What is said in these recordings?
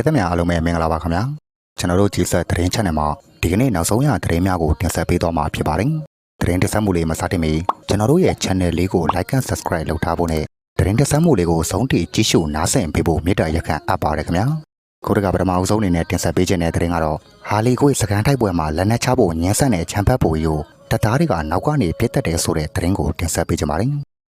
မိတ်သက်များအားလုံးပဲမင်္ဂလာပါခင်ဗျာကျွန်တော်တို့ G7 သတင်း channel မှာဒီကနေ့နောက်ဆုံးရသတင်းများကိုတင်ဆက်ပေးသွားမှာဖြစ်ပါတယ်သတင်းတင်ဆက်မှုလေးမစတင်မီကျွန်တော်တို့ရဲ့ channel လေးကို like and subscribe လုပ်ထားဖို့နဲ့သတင်းတင်ဆက်မှုလေးကိုဆုံးထိကြည့်ရှုနားဆင်ပေးဖို့မေတ္တာရက်ခံအပ်ပါတယ်ခင်ဗျာကိုရကပထမအဆုံးအနေနဲ့တင်ဆက်ပေးခြင်းတဲ့သတင်းကတော့ဟာလီကိုစကန်တိုက်ပွဲမှာလက်နက်ချဖို့ညှဉ်းဆန်တဲ့ချမ်ဖတ်ပူကြီးကိုတပ်သားတွေကနောက်ကနေပြစ်တက်တယ်ဆိုတဲ့သတင်းကိုတင်ဆက်ပေးကြပါမယ်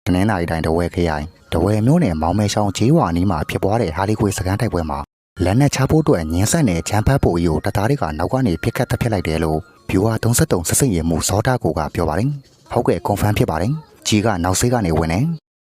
တနင်္လာရီတိုင်းတဝဲခရိုင်တဝဲမျိုးနယ်မောင်မဲရှောင်းဂျေးဝါနီးမှာဖြစ်ပွားတဲ့ဟာလီကိုစကန်တိုက်ပွဲမှာ လက်နဲ့ချဖို့အတွက်ညင်းဆက်တဲ့ချမ်းဖတ်ဖို့ကြီးကိုတပ်သားတွေကနောက်ကနေပြစ်ခတ်တက်ဖြစ်လိုက်တယ်လို့ဗျူဟာ33ဆက်စင်ရမှုစောတာကိုကပြောပါတယ်။ဟုတ်ကဲ့ confirm ဖြစ်ပါတယ်။ကြီးကနောက်ဆေးကနေဝင်နေ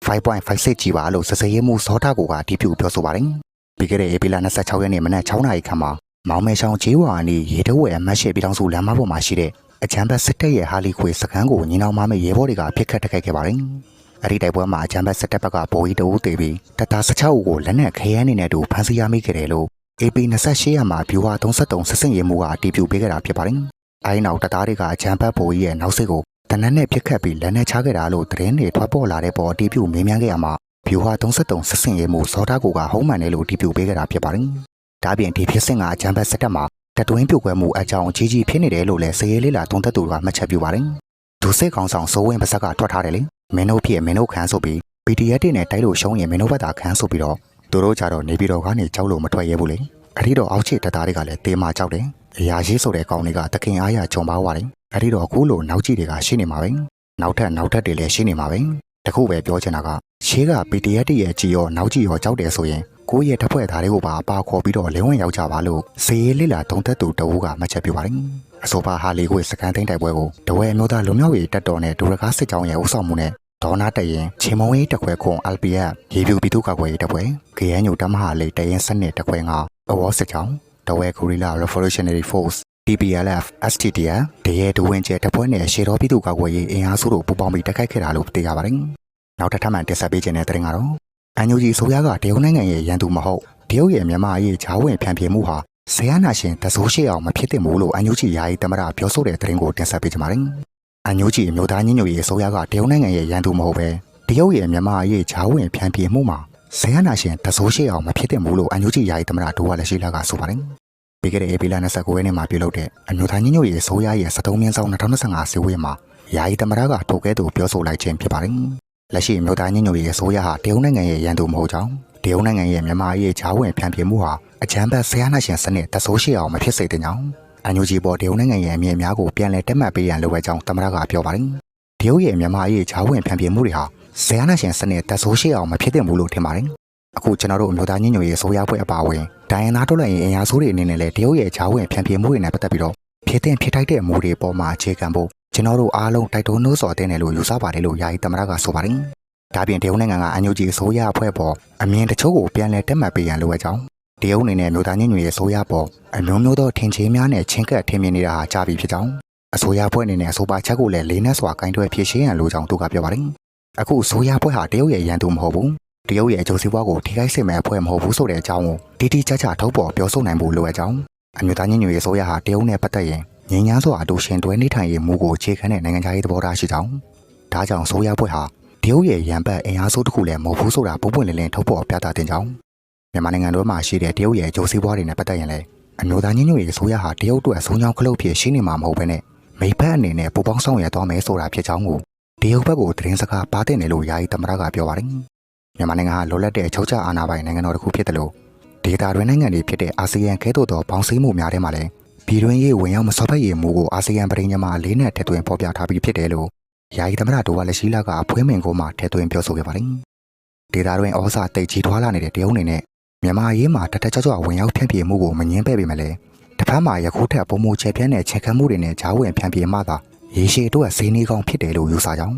5.56ကြီးပါလို့ဆက်စင်ရမှုစောတာကိုကတီးပြပြောဆိုပါတယ်။ပြီးခဲ့တဲ့ဧပြီလ26ရက်နေ့မနက်6နာရီခန့်မှာမောင်မဲရှောင်းဂျေးဝါအနီရေတဝဲအမတ်ရှိပြည်တော်စုလမ်းမပေါ်မှာရှိတဲ့အချမ်းဘတ်စစ်တပ်ရဲ့ဟာလီခွေစခန်းကိုညီနောင်မမေရဲဘော်တွေကပြစ်ခတ်တက်ခဲ့ခဲ့ပါတယ်။ အဲ့ဒီတိုက်ပွဲမှာအချမ်းဘတ်စစ်တပ်ဘက်ကဗိုလ်ကြီးတအုပ်တေပြီးတပ်သား16ဦးကိုလက်နက်ခဲယမ်းနေနဲ့တူဖမ်းဆီးရမိခဲ့တယ်လို့ AP 28ရက်မှာဗျူဟာ33ဆက်စင်ရမှုကအတီးပြုပေးခဲ့တာဖြစ်ပါတယ်။အဲဒီနောက်တပ်သားတွေကအချမ်းဘတ်ဗိုလ်ကြီးရဲ့နောက်စိတ်ကိုတနက်နဲ့ပြစ်ခတ်ပြီးလက်နက်ချခဲ့တာလို့သတင်းတွေထွက်ပေါ်လာတဲ့ပေါ်အတီးပြုမေးမြန်းခဲ့ရမှာဗျူဟာ33ဆက်စင်ရမှုစောတာကိုကဟုံးမှန်တယ်လို့အတီးပြုပေးခဲ့တာဖြစ်ပါတယ်။ဒါပြင်ဒီဖြစ်စဉ်ကအချမ်းဘတ်စစ်တပ်မှာတတွင်းပြုတ်ကွဲမှုအကြောင်းအကြီးကြီးဖြစ်နေတယ်လို့လည်းစည်ရဲလေးလာသုံးသက်သူကမှတ်ချက်ပြုပါတယ်။ဒုစစ်ကောင်ဆောင်စိုးဝင်းပါဇက်ကထွက်ထားတယ်လေ။ မင်းတို့ဖြစ်မင်းတို့ခန်းဆိုပြီး PDF တွေနဲ့တိုက်လို့ရှုံးရင်မင်းတို့ဘက်သာခန်းဆိုပြီးတော့သူတို့ကြတော့နေပြည်တော်ကနေကြောက်လို့မထွက်ရဲဘူးလေ။အဲ့ဒီတော့အောက်ခြေတပ်သားတွေကလည်းတေးမာကြောက်တယ်။အရာရှိဆိုတဲ့ကောင်တွေကတခင်အားရဂျုံပါသွားတယ်။အဲ့ဒီတော့အခုလိုနောက်ကြည့်တွေကရှိနေမှာပဲ။နောက်ထပ်နောက်ထပ်တွေလည်းရှိနေမှာပဲ။တခုပဲပြောချင်တာကရှေးက PDF တရဲ့ကြည်ရောနောက်ကြည့်ရောကြောက်တယ်ဆိုရင်ကိုယ့်ရဲ့တပ်ဖွဲ့သားတွေကိုပါအပါခေါ်ပြီးတော့လင်းဝင်ရောက်ကြပါလို့စေးလေးလာတုံသက်သူတအူးကမှတ်ချက်ပြုပါတယ်။ အဆိုပါဟာလီကိုစကန်သိန်းတိုက်ပွဲကိုတဝဲမျိုးသားလူမျိုးရေးတက်တော်နဲ့ဒူရကားစစ်ကြောင်းရဲ့ဥဆောင်မှုနဲ့ဒေါနာတရင်ချင်းမုံရေးတက်ခွဲခွန် LPF ရေပြူပြည်သူ့ကာကွယ်ရေးတက်ခွဲ KNU တမဟာလေးတရင်စနစ်တက်ခွဲကအဝေါ်စစ်ကြောင်းတဝဲဂူရီလာ Revolutionary Force TPLF STTF တရဲဒူဝင်ကျဲတပ်ဖွဲ့နဲ့ရှေတော်ပြည်သူ့ကာကွယ်ရေးအင်အားစုတို့ပူးပေါင်းပြီးတိုက်ခိုက်ခဲ့တာလို့သိရပါတယ်။နောက်တစ်ထပ်မှတင်ဆက်ပေးခြင်းတဲ့တဲ့ရင်ကတော့အန်ယူဂျီဆိုရကတရုတ်နိုင်ငံရဲ့ရန်သူမဟုတ်တရုတ်ရဲ့မြန်မာအရေးချားဝင်ဖြန့်ဖြေမှုဟာ ဆရာနာရှင်တဆိုးရှိအောင်မဖြစ်သင့်ဘူးလို့အန်ယူဂျီယာယီတမရပြောဆိုတဲ့တဲ့ရင်ကိုတင်ဆက်ပေးကြပါမယ်။အန်ယူဂျီအမျိုးသားညညရေးဆိုရကတရုတ်နိုင်ငံရဲ့ရန်သူမဟုတ်ပဲတရုတ်ရဲ့မြန်မာအရေးချားဝင်ဖြန့်ဖြေမှုမှာဆရာနာရှင်တဆိုးရှိအောင်မဖြစ်သင့်ဘူးလို့အန်ယူဂျီယာယီတမရဒိုဝါလက်ရှိလာကဆိုပါတယ်။ပြီးခဲ့တဲ့ဧပြီလ29ရက်နေ့မှာပြုလုပ်တဲ့အမျိုးသားညညရေးဆိုရရဲ့73မြင်းဆောင်2025စီဝေးမှာယာယီတမရကထုတ်ကဲသူပြောဆိုလိုက်ခြင်းဖြစ်ပါတယ်။လက်ရှိမြို့သားညညရဲ့ဆိုရဟာတရုတ်နိုင်ငံရဲ့ရန်သူမဟုတ်ကြောင်းတရုတ်နိုင်ငံရဲ့မြန်မာရဲ့ဂျားဝင်ဖြန့်ဖြေမှုဟာ အချမ်းဘတ်ဆရာနာရှင်စနစ်တဆိုးရှိအောင်မဖြစ်စေတဲ့ကြောင်းအန်ယူဂျီပေါ်တရုတ်နိုင်ငံရဲ့အမြင့်အများကိုပြန်လည်တက်မှတ်ပေးရန်လိုအပ်ကြောင်းတမရကပြောပါတယ်။တရုတ်ရဲ့မြန်မာရဲ့ဂျားဝင်ဖြန့်ဖြေမှုတွေဟာဆရာနာရှင်စနစ်တဆိုးရှိအောင်မဖြစ်သင့်ဘူးလို့ထင်ပါတယ်။အခုကျွန်တော်တို့အမျိုးသားညညရဲ့ဆိုရပွဲအပါအဝင်ဒိုင်ယနာထုတ်လိုက်ရင်အင်အားစုတွေအနေနဲ့လည်းတရုတ်ရဲ့ဂျားဝင်ဖြန့်ဖြေမှုတွေနဲ့ပတ်သက်ပြီးတော့ဖြစ်တဲ့ဖြစ်ထိုက်တဲ့မူတွေပေါ်မှာအခြေခံဖို့ကျွန်တော်တို့အားလုံးတိုက်တွန်းနှိုးဆော်တဲ့နယ်လို့ယူဆပါတယ်လို့ယာယီတမရကဆိုပါတယ်။ဒါပြင်တရုတ်နိုင်ငံကအန်ယူဂျီအစိုးရအဖွဲ့ပေါ်အမြင်တချို့ကိုပြန်လည်တက်မှတ်ပေးရန်လိုအပ်ကြောင်း တရုတ်အနေနဲ့မြို့သားညညရဲ့အစိုးရပေါ်အမျိုးမျိုးသောထင်ချေများနဲ့ချင်းကပ်ထင်မြင်နေတာဟာကြားပြီးဖြစ်ကြောင်းအစိုးရအဖွဲ့အနေနဲ့အဆိုပါချက်ကိုလည်းလေးနက်စွာကင်တွယ်ဖြည့်ရှင်းရန်လိုကြောင်းသူကပြောပါတယ်။အခုအစိုးရအဖွဲ့ဟာတရုတ်ရဲ့ရန်သူမဟုတ်ဘူး။တရုတ်ရဲ့အကျိုးစီးပွားကိုထိခိုက်စေမယ့်အဖွဲ့မဟုတ်ဘူးဆိုတဲ့အကြောင်းကိုတိတိကျကျထုတ်ပေါ်ပြောဆိုနိုင်ဖို့လိုအပ်ကြောင်းအမျိုးသားညညရဲ့အစိုးရဟာတရုတ်နဲ့ပတ်သက်ရင်ငြိမ်းချမ်းစွာအတူရှင်တွဲနေထိုင်ရေးမူကိုအခြေခံတဲ့နိုင်ငံခြားရေးသဘောထားရှိကြောင်းဒါကြောင့်ဆိုရပွဲဟာတရုတ်ရဲ့ရန်ဘက်အင်အားစုတစ်ခုလည်းမဟုတ်ဘူးဆိုတာပုံပွင့်လင်းလင်းထုတ်ဖော်ပြသတင်ကြောင်း မြန်မာနိုင်ငံတော်မှာရှိတဲ့တရုတ်ရဲ့ဂျိုးစည်းပွားတွေနဲ့ပတ်သက်ရင်လည်းအမျိုးသားညညရဲ့ဆိုရဟာတရုတ်အတွက်ဆုံးချောင်းခလုတ်ဖြစ်ရှိနေမှာမဟုတ်ဘဲနဲ့မိဖက်အနေနဲ့ပူပေါင်းဆောင်ရွက်သွားမယ်ဆိုတာဖြစ်ကြောင်းကိုတရုတ်ဘက်ကိုသတင်းစကားပါတဲ့နယ်လို့ယာယီသမရကပြောပါတယ်မြန်မာနိုင်ငံဟာလောလက်တဲ့အချုပ်ချအာဏာပိုင်နိုင်ငံတော်တစ်ခုဖြစ်တယ်လို့ဒေတာတွင်နိုင်ငံတွေဖြစ်တဲ့အာဆီယံကဲ့သို့သောပေါင်းစည်းမှုများထဲမှာလည်းပြည်တွင်းရေးဝင်ရောက်မစော်ဖက်ရေးမူကိုအာဆီယံပြည်ညမှာလေးနဲ့ထည့်သွင်းဖော်ပြထားပြီးဖြစ်တယ်လို့ယာယီသမရဒိုဝါလက်ရှိလာကအဖွဲမင်ကိုမှထည့်သွင်းပြောဆိုခဲ့ပါတယ်။ဒေတာတွင်ဩဇာတိတ်ကြီးထွားလာနေတဲ့တရုတ်အနေနဲ့ မြန်မာရေးမှာတထက်ချောချောဝင်ရောက်ဖြန့်ပြေမှုကိုမငင်းပဲ့ပေမဲ့လည်းတစ်ဖက်မှာယခုထက်ပုံမချေပြန်းတဲ့ချက်ခတ်မှုတွေနဲ့ဂျားဝင်ဖြန့်ပြေမှသာရေရှည်အတွက်ဈေးနှီးကောင်းဖြစ်တယ်လို့ယူဆကြောင်း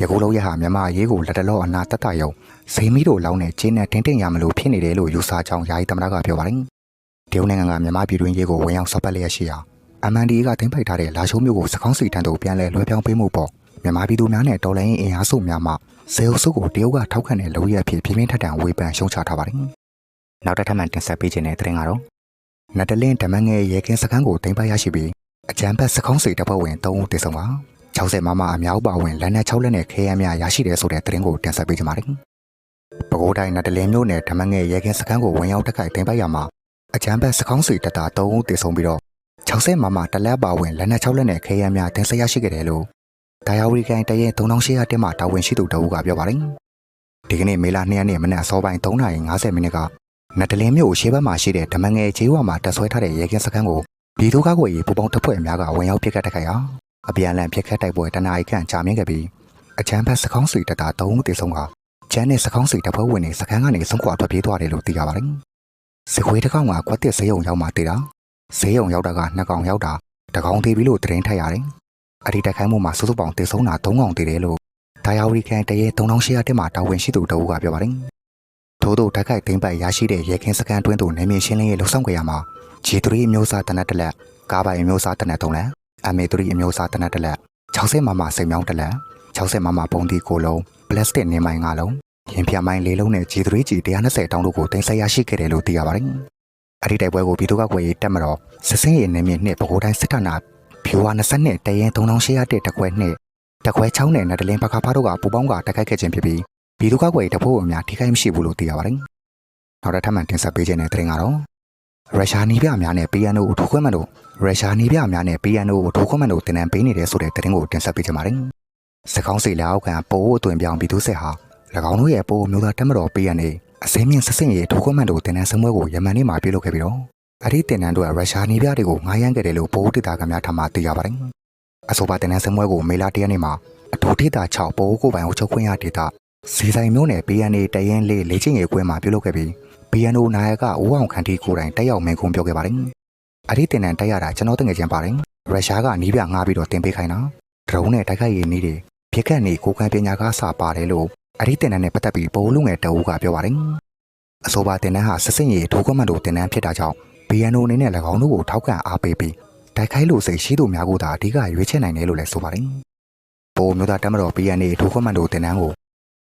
ယခုလုံးရဟာမြန်မာရေးကိုလက်တလောအနာတတယုံဈေးမီတို့လောင်းနဲ့ကျင်းနဲ့တင်းတင်းရမလို့ဖြစ်နေတယ်လို့ယူဆကြောင်းယာယီသမရကပြောပါတယ်။တရုတ်နိုင်ငံကမြန်မာပြည်တွင်းရေးကိုဝင်ရောက်ဆော့ပတ်လျက်ရှိရာ MNDA ကတင်ပိုက်ထားတဲ့လာရှိုးမျိုးကိုစကောင်းစီတန်းတို့ပြန်လဲလွှဲပြောင်းပေးမှုပေါ့မြန်မာပြည်သူများနဲ့တော်လိုင်းအင်အားစုများမှဇေအုပ်စုကိုတရုတ်ကထောက်ခံတဲ့လုံရအဖြစ်ပြင်းပြင်းထန်ထန်ဝေဖန်ရှုံချထားပါတယ်။ နောက်တစ်ထပ်မှတင်ဆက်ပေးခြင်းတဲ့တဲ့ရင်ကတော့နတလင်းဓမ္မငယ်ရဲကင်းစခန်းကိုတင်ပိုက်ရရှိပြီးအကြံဖက်စကောင်းစီတပ်ဖွဲ့ဝင်3ဦးတည်ဆုံပါ60မမအများပါဝင်လက်နက်6လက်နဲ့ခဲယမ်းများရရှိတယ်ဆိုတဲ့သတင်းကိုတင်ဆက်ပေးကြပါမယ်။ပဲခူးတိုင်းနတလင်းမြို့နယ်ဓမ္မငယ်ရဲကင်းစခန်းကိုဝင်ရောက်တက်ခိုက်တင်ပိုက်ရမှာအကြမ်းဖက်စကောင်းစီတပ်သား3ဦးတေဆုံးပြီးတော့60မမတလက်ပါဝင်လက်နက်6လက်နဲ့ခဲယမ်းများတင်ဆက်ရရှိခဲ့တယ်လို့ဒါယာဝရီကန်တရဲ3800တက်မှတာဝန်ရှိသူတအုပ်ကပြောပါတယ်ဒီကနေ့မေလ2ရက်နေ့မနက်အစောပိုင်း3:50မိနစ်က နတ်တလင်းမြို့ရှေးဘက်မှာရှိတဲ့ဓမ္မငယ်ကျေးဝါမှာတပ်ဆွဲထားတဲ့ရဲကင်းစခန်းကိုပြည်သူ့ကာကွယ်ရေးပူးပေါင်းတပ်ဖွဲ့များကဝင်ရောက်ပစ်ခတ်တိုက်ခိုက်ရာအပြန်အလှန်ပစ်ခတ်တိုက်ပွဲတနအီခန့်ကြာမြင့်ခဲ့ပြီးအကြမ်းဖက်စကောင်းစီတပ်သား3ဦးတေဆုံးကကျန်းတဲ့စကောင်းစီတပ်ဖွဲ့ဝင်တွေစခန်းကနေဆုံးခွာထွက်ပြေးသွားတယ်လို့သိရပါတယ်။စစ်ခွေးတစ်ကောင်ကကွက်တစ်ဆေးရုံရောက်မှတည်တာဆေးရုံရောက်တာကနှစ်ကောင်ရောက်တာတကောင်သေးပြီလို့သတင်းထက်ရတယ်။အဲ့ဒီတိုက်ခိုက်မှုမှာစုစုပေါင်းတေဆုံးတာ3ကောင်သေးတယ်လို့ဒါယာဝရီကန်တရဲ3800တက်မှတာဝန်ရှိသူတအုပ်ကပြောပါတယ်။ ထို့သောတိုက်ခိုက်သိမ်းပိုက်ရရှိတဲ့ရဲကင်းစခန်းတွင်းသို့နေမြေရှင်းလင်းရေးလှုပ်ဆောင်ကြရမှာ G3 အမျိုးအစားတနက်တစ်လက်ကားပိုင်အမျိုးအစားတနက်3လက် MA3 အမျိုးအစားတနက်တစ်လက်60မမစိမ်မြောင်းတစ်လက်60မမပုံတီကိုလုံးပလတ်စတစ်နေမိုင်၅လုံးရင်ပြမိုင်း၄လုံးနဲ့ G3G 120တောင်းတို့ကိုတင်ဆက်ရရှိခဲ့တယ်လို့သိရပါတယ်။အဲ့ဒီတိုက်ပွဲကိုပြည်သူ့ကာကွယ်ရေးတပ်မတော်စစ်စင်းရေးနေမြေနှစ်ပဲခူးတိုင်းစစ်ဌာနဖြူဝါ20နဲ့တရင်3800တက်တခွဲနှစ်တခွဲ6နဲ့နတလင်းပခါဖားတို့ကပူပေါင်းကတိုက်ခိုက်ခဲ့ခြင်းဖြစ်ပြီး ပြည်သူ့ကာကွယ်ရေးတပ်ဖွဲ့ဝင်များထိခိုက်မရှိဘူးလို့သိရပါတယ်။နောက်တစ်ထပ်မှတင်ဆက်ပေးခြင်းတဲ့တင်ကတော့ရုရှားနီးပြများနဲ့ PNO ကိုထိုးခွင့်မလို့ရုရှားနီးပြများနဲ့ PNO ကိုထိုးခွင့်မလို့တင်နန်းပေးနေတယ်ဆိုတဲ့တင်ကိုတင်ဆက်ပေးကြပါတယ်။စကောင်းစီလက်အောက်ကပိုးအသွင်ပြောင်းပြည်သူစစ်ဟာ၎င်းတို့ရဲ့ပိုးမျိုးသားတက်မတော် PNA အစင်းမြင့်စစ်စင်ရေးထိုးခွင့်မလို့တင်နန်းစပွဲကိုယမန်နေ့မှာပြုလုပ်ခဲ့ပြီးတော့အဲ့ဒီတင်နန်းတို့ရုရှားနီးပြတွေကိုငားရမ်းခဲ့တယ်လို့ပိုးဒေတာကများထမှသိရပါတယ်။အဆိုပါတင်နန်းစပွဲကိုမေလ၁ရက်နေ့မှာအထူးဒေတာ6ပိုးကိုပိုင်အုပ်ချုပ်ခွင့်ရဒေတာ စီဆိုင်မျိုးနဲ့ PNA တရင်လေးလေ့ကျင့်ရေးကွင်းမှာပြုလုပ်ခဲ့ပြီး BNO နာယကဦးအောင်ခန့်တီကိုယ်တိုင်တက်ရောက်မင်းခုံပြောခဲ့ပါတယ်။အဲ့ဒီတင်တန်တက်ရတာကျွန်တော်တငယ်ချင်းပါတယ်။ရုရှားကနီးပြငားပြီးတော့တင်ပေးခိုင်းတာ။ဒရုန်းနဲ့တိုက်ခိုက်ရေးနည်းတွေပြက်ကတ်နေကိုကံပညာကစပါတယ်လို့အဲ့ဒီတင်တန်နဲ့ပတ်သက်ပြီးပိုးလူငယ်တအူးကပြောပါတယ်။အဆိုပါတင်တန်ဟာစစ်စင်ရေးထိုးကွမန်တို့တင်တန်ဖြစ်တာကြောင့် BNO အနေနဲ့၎င်းတို့ကိုထောက်ခံအားပေးပြီးတိုက်ခိုက်လို့စိတ်ရှိသူများကိုသာအဓိကရွေးချယ်နိုင်တယ်လို့လည်းဆိုပါတယ်။ပိုးမျိုးသားတက်မတော် BNA ထိုးကွမန်တို့တင်တန်ကို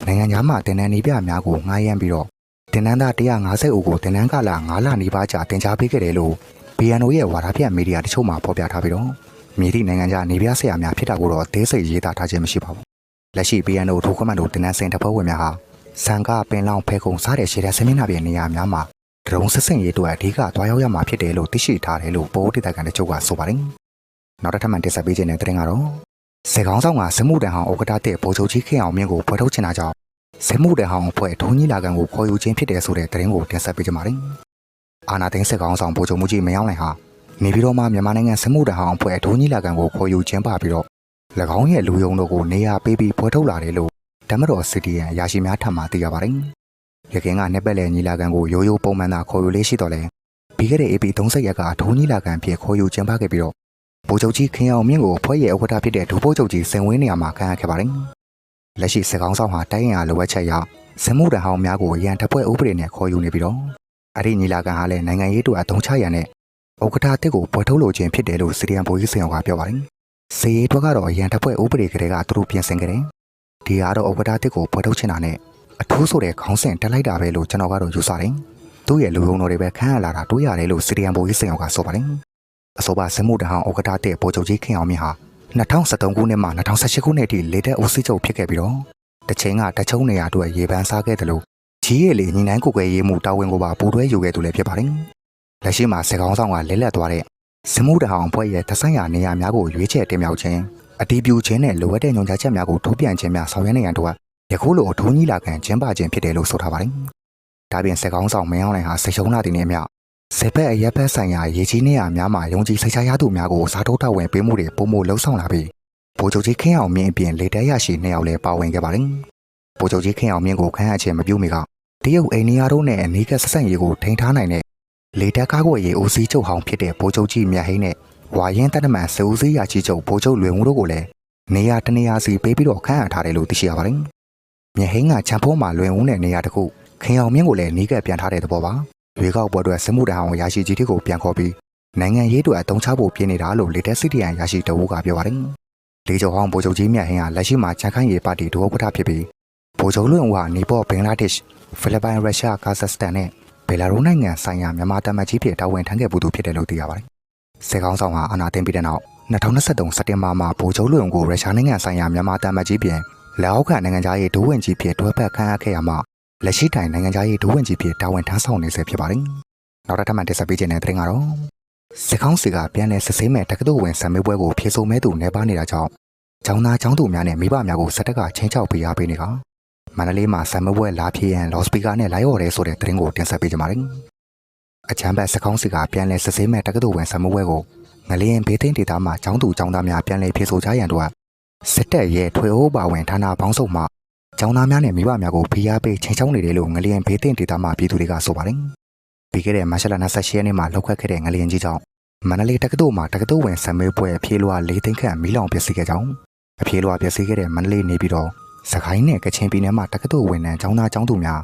နိုင်ငံသားမှတင်တန်နေပြများကိုငှားရမ်းပြီးတော့တင်နန်းသား150ဦးကိုတင်နန်းကလာ9လနီးပါးကြာတင် जा ပေးခဲ့တယ်လို့ BNO ရဲ့ဝါဒပြမီဒီယာတချို့မှာဖော်ပြထားပြီးတော့မြေတိနိုင်ငံခြားနေပြဆရာများဖြစ်တာကိုတော့အသေးစိတ်ရေးသားထားခြင်းမရှိပါဘူး။လက်ရှိ BNO ထိုးခွင့်မတို့တင်နန်းစင်တပ်ဖွဲ့ဝင်များဟာစံကပင်လောင်ဖဲကုံစားတဲ့ရှေ့တဲ့ဆမင်းနာပြည်နေရာများမှာဒရုန်းစစ်စင်ရေးတို့အဓိကတွားရောက်ရမှာဖြစ်တယ်လို့သိရှိထားတယ်လို့ပိုးဒေသခံတချို့ကဆိုပါတယ်။နောက်တစ်ထပ်မှတင်ဆက်ပေးခြင်းတဲ့တင်ကတော့ စေကောင်းဆောင်ကစမှုတန်ဟောင်ဩကတာတဲ့ပိုချုပ်ကြီးခေအောင်မြင့်ကိုဖွဲ့ထုတ်ချင်တာကြောင့်စမှုတန်ဟောင်အဖွဲ့ထုံးကြီးလာကန်ကိုခေါ်ယူခြင်းဖြစ်တယ်ဆိုတဲ့သတင်းကိုတင်ဆက်ပေးကြပါမယ်။အာနာသိန်းစစ်ကောင်ဆောင်ပိုချုပ်မှုကြီးမရောက်နိုင်ဟာနေပြည်တော်မှာမြန်မာနိုင်ငံစမှုတန်ဟောင်အဖွဲ့ထုံးကြီးလာကန်ကိုခေါ်ယူခြင်းပါပြီးတော့၎င်းရဲ့လူယုံတို့ကိုနေရာပေးပြီးဖွဲ့ထုတ်လာတယ်လို့တမတော်စီတီယန်အရာရှိများထံမှသိရပါတယ်။ရခင်ကနေပက်လေညီလာခံကိုရိုးရိုးပုံမှန်သာခေါ်ယူလေးရှိတော့လဲပြီးခဲ့တဲ့ AP 30ရက်ကထုံးကြီးလာကန်ဖြစ်ခေါ်ယူခြင်းပါခဲ့ပြီးတော့ ဗိုလ်ချုပ်ကြီးခင်အောင်မြင့်ကိုဖွဲ့ရဲ့ဥက္ကဋ္ဌဖြစ်တဲ့ဒူဗိုလ်ချုပ်ကြီးစင်ဝင်းနေရာမှာခံရခဲ့ပါတယ်။လက်ရှိစကောင်းဆောင်ဟာတိုင်းရင်အားလိုအပ်ချက်ရစမှုတန်ဟောင်းများကိုရန်တပ်ဖွဲ့ဥပဒေနဲ့ခေါ်ယူနေပြီးတော့အဲ့ဒီညီလာခံဟာလည်းနိုင်ငံရေးတို့အသုံးချရန်နဲ့ဥက္ကဋ္ဌတစ်ကိုပွဲထုတ်လိုခြင်းဖြစ်တယ်လို့စီရီယန်ဘိုးကြီးစင်အောင်ကပြောပါတယ်။စီရေးတွက်ကတော့ရန်တပ်ဖွဲ့ဥပဒေကလေးကသူတို့ပြင်ဆင်ကြတယ်။ဒီကတော့ဥက္ကဋ္ဌတစ်ကိုပွဲထုတ်ချင်တာနဲ့အထူးဆိုတဲ့ခေါင်းစဉ်တက်လိုက်တာပဲလို့ကျွန်တော်ကတော့ယူဆတယ်။သူ့ရဲ့လူုံတော်တွေပဲခန့်ရလာတာတွေ့ရတယ်လို့စီရီယန်ဘိုးကြီးစင်အောင်ကဆိုပါတယ်။ အဆိုပါစမှုတန်ဟောင်းဥက္ကဋ္ဌတစ်ပိုချုပ်ကြီးခင်အောင်မြင့်ဟာ2013ခုနှစ်မှ2018ခုနှစ်အထိလေတက်အိုစီချုပ်ဖြစ်ခဲ့ပြီးတော့တချင်းကတချုံနေရအတွက်ရေပန်းစားခဲ့တယ်လို့ကြီးရဲ့လေညီနိုင်ကိုကွယ်ရေးမှုတာဝန်ကိုပါပူတွဲယူခဲ့သူလည်းဖြစ်ပါတယ်။လက်ရှိမှာစကောင်းဆောင်ကလဲလက်သွားတဲ့စမှုတဟောင်ဖွဲ့ရဲ့တဆိုင်ရာနေရာများကိုရွေးချယ်တင်မြှောက်ခြင်းအတီးပြူခြင်းနဲ့လိုအပ်တဲ့ညွှန်ကြားချက်များကိုထုတ်ပြန်ခြင်းများဆောင်ရွက်နေရန်တို့ကယခုလိုအထူးကြီးလာခံကျင်းပခြင်းဖြစ်တယ်လို့ဆိုထားပါတယ်။ဒါပြင်စကောင်းဆောင်မင်းအောင်လှိုင်ဟာစရှုံးလာတဲ့နေမြော က်စေဘက်အရက်ဘက်ဆိုင်ရာရေကြီးနေရများမှာယုံကြည်စိတ်ချရသူများကိုစားထုတ်ထောက်ဝင်ပေးမှုတွေပုံမလှုံ့ဆော်လာပြီးဗိုလ်ချုပ်ကြီးခင်းအောင်မြင့်အပြင်လေတဲရရှိနှစ်ယောက်လည်းပါဝင်ခဲ့ပါတယ်။ဗိုလ်ချုပ်ကြီးခင်းအောင်မြင့်ကိုခန့်အပ်ခြင်းမပြုမိကတရုတ်အိန္ဒိယတို့နဲ့အနီးကပ်ဆက်ဆံရေးကိုထိန်းထားနိုင်တဲ့လေတက်ကားကွယ်ရေးဦးစီးချုပ်ဟောင်းဖြစ်တဲ့ဗိုလ်ချုပ်ကြီးမြတ်ဟိန်းနဲ့ဝါရင်တပ်နမန်စဦးစီးရာကြီးချုပ်ဗိုလ်ချုပ်လွင်ဦးတို့ကိုလည်းနေရာတနေရာစီပေးပြီးတော့ခန့်အပ်ထားတယ်လို့သိရှိရပါတယ်။မြတ်ဟိန်းကချန်ဖိုးမှာလွင်ဦးနဲ့နေရာတစ်ခုခင်အောင်မြင့်ကိုလည်းနီးကပ်ပြန်ထားတဲ့သဘောပါ။ ရွေးကောက်ပွဲအတွက်စမှုတန်အောင်ရရှိကြီးတွေကိုပြန်ခေါ်ပြီးနိုင်ငံရေးတွေအတုံးချဖို့ပြင်းနေတာလို့လေတက်စစ်တီယန်ရရှိတဝူကပြောပါတယ်။လေကျော်ဟောင်းဗိုလ်ချုပ်ကြီးမြတ်ဟင်းကလက်ရှိမှာချန်ခိုင်းရေးပါတီဒုဥက္ကဋ္ဌဖြစ်ပြီးဗိုလ်ချုပ်လွင်ဦးကနေပေါ်ဘင်္ဂလားဒေ့ရှ်ဖိလစ်ပိုင်ရုရှားကာဇက်စတန်နဲ့ဘယ်လာရုစ်နိုင်ငံဆိုင်ရာမြန်မာတပ်မကြီးဖြစ်တာဝန်ထမ်းခဲ့မှုသူဖြစ်တယ်လို့သိရပါတယ်။စေကောင်းဆောင်ကအာဏာသိမ်းပြီးတဲ့နောက်2023စက်တင်ဘာမှာဗိုလ်ချုပ်လွင်ဦးကိုရုရှားနိုင်ငံဆိုင်ရာမြန်မာတပ်မကြီးပြင်လက်အောက်ခံနိုင်ငံသားရေးဒုဝန်ကြီးဖြစ်တွဲဖက်ခန့်အပ်ခဲ့ရမှာ လက်ရှိတိုင်နိုင်ငံသားရေးဒုဝန်ကြီးဖြစ်တာဝန်ထမ်းဆောင်နေဆဲဖြစ်ပါတယ်။နောက်တစ်ထပ်မှတက်ဆက်ပေးခြင်းတဲ့သတင်းကတော့စစ်ကောင်းစီကပြန်လည်စစ်ဆေးမဲ့တက္ကသိုလ်ဝင်ဆံမေးပွဲကိုဖြေဆိုမဲသူနေပါနေတာကြောင့်ကျောင်းသားကျောင်းသူများနဲ့မိဘများကိုစက်တက်ကချင်းချောက်ပေးရပေးနေတာမန္တလေးမှာဆံမေးပွဲလာဖြေရန်လော့စပီကာနဲ့လိုက်ရော်ရဲဆိုတဲ့သတင်းကိုတင်ဆက်ပေးကြပါမယ်အချမ်းဘတ်စစ်ကောင်းစီကပြန်လည်စစ်ဆေးမဲ့တက္ကသိုလ်ဝင်ဆံမေးပွဲကိုငလျင်ဘေးသိမ်းဒေသမှာကျောင်းသူကျောင်းသားများပြန်လည်ဖြေဆိုကြရန်အတွက်စစ်တပ်ရဲ့ထွေအိုးပါဝင်ဌာနပေါင်းစုံမှ ကျောင်းသားများနဲ့မိဘများကိုဖိအားပေးချင်းချောင်းနေတယ်လို့ငလျင်ဘေးသိမ်းဒေသမှာပြည်သူတွေကဆိုပါတယ်ပြီးခဲ့တဲ့မတ်လ28ရက်နေ့မှာလောက်ခတ်ခဲ့တဲ့ငလျင်ကြီးကြောင့်မန္တလေးတက္ကသိုလ်မှာတက္ကသိုလ်ဝင်ဆံမေးပွဲအပြေးလွှာ၄သိန်းခန့်မီးလောင်ပျက်စီးခဲ့ကြောင်းအပြေးလွှာပျက်စီးခဲ့တဲ့မန္တလေးနေပြီးတော့စကိုင်းနဲ့ကချင်ပြည်နယ်မှာတက္ကသိုလ်ဝင်တဲ့ကျောင်းသားကျောင်းသူများ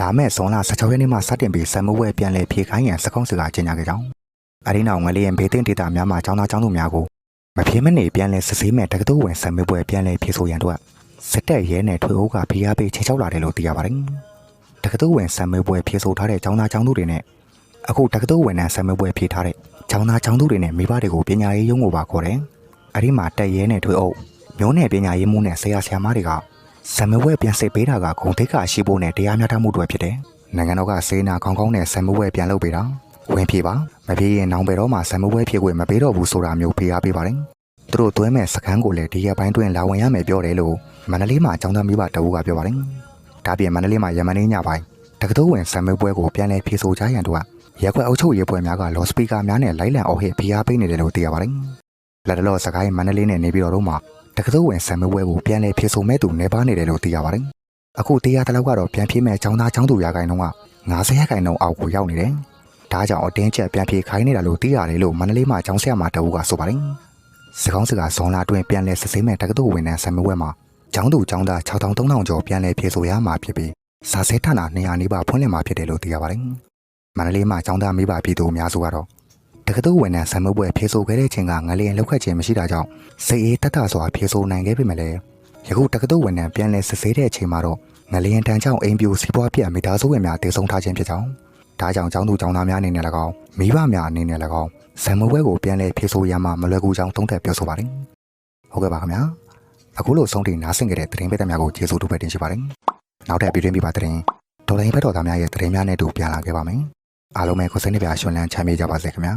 လာမဲ့ဇွန်လ16ရက်နေ့မှာစတင်ပြီးဆံမေးပွဲပြန်လည်ဖြေခိုင်းရန်စကောင်းစကားကြေညာခဲ့ကြောင်းအဲဒီနောက်ငလျင်ဘေးသိန်းဒေတာများမှာကျောင်းသားကျောင်းသူများကိုမပြေမနေပြန်လည်စစ်ဆေးမဲ့တက္ကသိုလ်ဝင်ဆံမေးပွဲပြန်လည်ဖြေဆိုရန်အတွက် စစ်တပ်ရဲနဲ့ထွေအုပ်ကဖိအားပေးချိန်ချောက်လာတယ်လို့သိရပါတယ်တက္ကသိုလ်ဝင်ဆံမေးပွဲဖြေဆိုထားတဲ့ကျောင်းသားကျောင်းသူတွေနဲ့အခုတက္ကသိုလ်ဝင်တဲ့ဆံမေးပွဲဖြေထားတဲ့ကျောင်းသားကျောင်းသူတွေနဲ့မိဘတွေကိုပညာရေးရုံးကိုပါခေါ်တယ်။အဲ့ဒီမှာတက်ရဲနဲ့ထွေအုပ်မျိုးနယ်ပညာရေးမှုနဲ့ဆရာဆရာမတွေကဇမဝဲပြန်စစ်ပေးတာကဂုံတိတ်ခါရှိဖို့နဲ့တရားမျှတမှုတွေဖြစ်တယ်။နိုင်ငံတော်ကစေနာခေါင်းခေါင်းနဲ့ဇမဝဲပြန်လုပ်ပေးတာ။ဝင်ပြေပါမပြေရင်နောင်ပဲတော့မှဇမဝဲဖြေခွင့်မပေးတော့ဘူးဆိုတာမျိုးဖိအားပေးပါတယ်။ သူတို့သွဲမဲ့စကန်းကိုလည်းဒီရက်ပိုင်းတွင်လာဝင်ရမယ်ပြောတယ်လို့မန္တလေးမှာကျောင်းသားမိဘတအုပ်ကပြောပါတယ်။ဒါပြင်မန္တလေးမှာယမန်နေ့ညပိုင်းတက္ကသိုလ်ဝင်ဇမဝဲကိုပြန်လည်ဖြေဆိုကြရန်တို့ကရက်ွက်အုပ်ချုပ်ရေးပွဲများကလော်စပီကာများနဲ့လိုက်လံအော်ဟစ်ဖိအားပေးနေတယ်လို့သိရပါတယ်။လက်တလော့စကိုင်းမန္တလေးနဲ့နေပြည်တော်တို့မှာတက္ကသိုလ်ဝင်ဆံမပွဲကိုပြန်လည်ဖြေဆိုမဲ့သူနေပါနေတယ်လို့သိရပါတယ်။အခုတရားတလောက်ကတော့ပြန်ပြေးမဲ့ចောင်းသားចောင်းသူရာခိုင်နှုန်းက90ရာခိုင်နှုန်းအောက်ကိုရောက်နေတယ်။ဒါကြောင့်အတင်းကျပ်ပြန်ပြေးခိုင်းနေတာလို့သိရတယ်လို့မန္တလေးမှာចောင်းဆရာမတအူးကဆိုပါတယ်။ စကောင်းစကဇွန်လအတွင်းပြန်လည်စစ်ဆေးမဲ့တက္ကသိုလ်ဝန်ထမ်းဆံမွဲမှာကျောင်းသူကျောင်းသား6300ကျော်ပြန်လည်ဖြည့်ဆို့ရမှာဖြစ်ပြီးစာဆဲဌာန200နီးပါးဖွင့်လှစ်မှာဖြစ်တယ်လို့သိရပါတယ်။မန္တလေးမှာကျောင်းသားမိဘပြည်သူအများစုကတော့တက္ကသိုလ်ဝန်ထမ်းဆံမွဲဖြည့်ဆို့ခဲ့တဲ့ချိန်ကငလျင်လောက်ခတ်ခြင်းမရှိတာကြောင့်စိတ်အေးတတ်တာစွာဖြည့်ဆို့နိုင်ခဲ့ပြီမလဲ။ယခုတက္ကသိုလ်ဝန်ထမ်းပြန်လည်စစ်ဆေးတဲ့အချိန်မှာတော့ငလျင်တန်ကြောင့်အိမ်ပြိုစီးပွားပြမိသားစုဝင်များတည်ဆုံထားခြင်းဖြစ်ကြောင်းဒါကြောင့်ကျောင်းသူကျောင်းသားများအနေနဲ့၎င်းမိဘများအနေနဲ့၎င်း ဆံမပွဲကိုပြန်လည်ဖြေဆိုရမှာမလွယ်ကူကြောင်းသုံးသပ်ပြောဆိုပါတယ်ဟုတ်ကဲ့ပါခင်ဗျာအခုလိုဆုံးတင်နားဆင်ကြတဲ့သတင်းပေးသမားကိုကျေးဇူးတူပဲတင်ရှိပါတယ်နောက်ထပ်ပြည်တွင်းပြပါသတင်းဒေါ်လာရင်းဘက်တော်သားများရဲ့သတင်းများနဲ့တူပြန်လာခဲ့ပါမယ်အားလုံးပဲကိုစိတ်နှပြရှင်လန်းချမ်းမြေ့ကြပါစေခင်ဗျာ